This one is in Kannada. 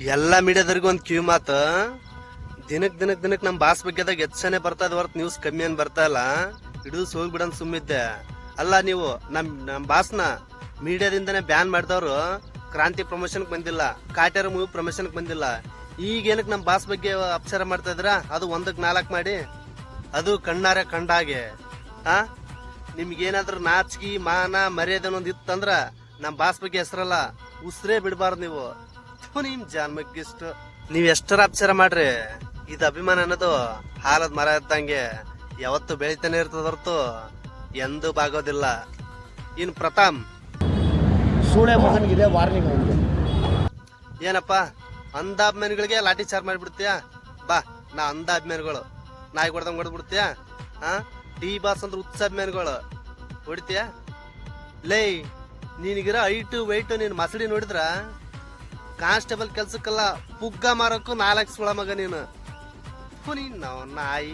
ಎಲ್ಲ ಮೀಡಿಯಾದವ್ರಿಗೂ ಒಂದು ಕ್ಯೂ ಮಾತು. ದಿನಕ್ಕೆ ದಿನಕ್ಕೆ ದಿನಕ್ಕೆ ನಮ್ಮ ಬಾಸ್ ಬಗ್ಗೆದಾಗ ಹೆಚ್ಚನೆ ಬರ್ತದ ಹೊರತು ನ್ಯೂಸ್ ಕಮ್ಮಿ ಏನು ಬರ್ತಾ ಇಲ್ಲ. ಹಿಡಿದು ಹೋಗ್ಬಿಡನ್ ಸುಮ್ಮಿದ್ದೆ. ಅಲ್ಲ ನೀವು ನಮ್ಮ ನಮ್ಮ ಬಾಸ್ನ ಮೀಡಿಯಾದಿಂದನೇ ಬ್ಯಾನ್ ಮಾಡಿದವರು ಕ್ರಾಂತಿ ಪ್ರಮೋಷನ್ಗೆ ಬಂದಿಲ್ಲ, ಕಾಟ್ಯಾರ ಮೂವಿ ಪ್ರಮೋಷನ್ಗೆ ಬಂದಿಲ್ಲ. ಈಗ ಏನಕ್ಕೆ ನಮ್ ಬಾಸ್ ಬಗ್ಗೆ ಅಪಚಾರ ಮಾಡ್ತಾ ಇದ್ರ ಅದು ಒಂದಕ್ಕೆ ನಾಲ್ಕ್ ಮಾಡಿ. ಅದು ಕಣ್ಣಾರೆ ಕಂಡಾಗೆ. ಆ? ನಿಮ್ಗೇನಾದ್ರೂ ನಾಚಿಕೆ, ಮಾನ, ಮರ್ಯಾದೆ ಅನ್ನೋದು ಇತ್ತಂದ್ರ ನಮ್ಮ ಬಾಸ್ ಬಗ್ಗೆ ಹೆಸರಲ್ಲ. ಉಸಿರೇ ಬಿಡಬಾರ್ದು ನೀವು. ಥು, ನಿಮ್ ಜನ್ಮಕ್ಕಿಷ್ಟು ನೀವ್ ಎಷ್ಟರ ಅಪಚಾರ ಮಾಡ್ರಿ? ಇದು ಅಭಿಮಾನ ಅನ್ನೋದು ಹಾಲದ ಮರ ಇದ್ದಂಗೆ ಯಾವತ್ತು ಬೆಳಿತಾನೆ ಇರ್ತದ ಹೊರತು ಎಂದೂ ಬಾಗೋದಿಲ್ಲ. ಇನ್ ಪ್ರತಾಮ್ ಸೂಳೆ ಮಗನಿಗಿದೆ ವಾರ್ನಿಂಗ್ ಅವನಿಗೆ ಏನಪ್ಪ? ಅಂಧ ಅಭಿಮಾನಿಗಳಿಗೆ ಲಾಠಿ ಚಾರ್ಜ್ ಮಾಡಿಬಿಡ್ತೀಯಾ? ಬಾ ನಾ ಅಂಧ ಅಭಿಮಾನಿಗಳು. ನಾಯಿ ಹೊಡೆದಂಗ್ ಬಿಡ್ತೀಯಾ ಹಾ? ಟಿ ಬಾಸ್ ಅಂದ್ರೆ ಉತ್ಸ ಅಭಿಮಾನಿಗಳು. ಹೊಡಿತೀಯಾ? ಲೇ ನಿನಗಿರೋ ಐಟು ವೈಟು ನೀನು ಮಸಡಿ ನೋಡಿದ್ರ? ಕಾನ್ಸ್ಟೇಬಲ್ ಕೆಲ್ಸಕ್ಕೆಲ್ಲ ಪುಗ್ಗ ಮಾರಕ್ಕೂ ನಾಲ್ಕು ಸುಳ ಮಗ ನೀನು. ನೀನು ನಾಯಿ.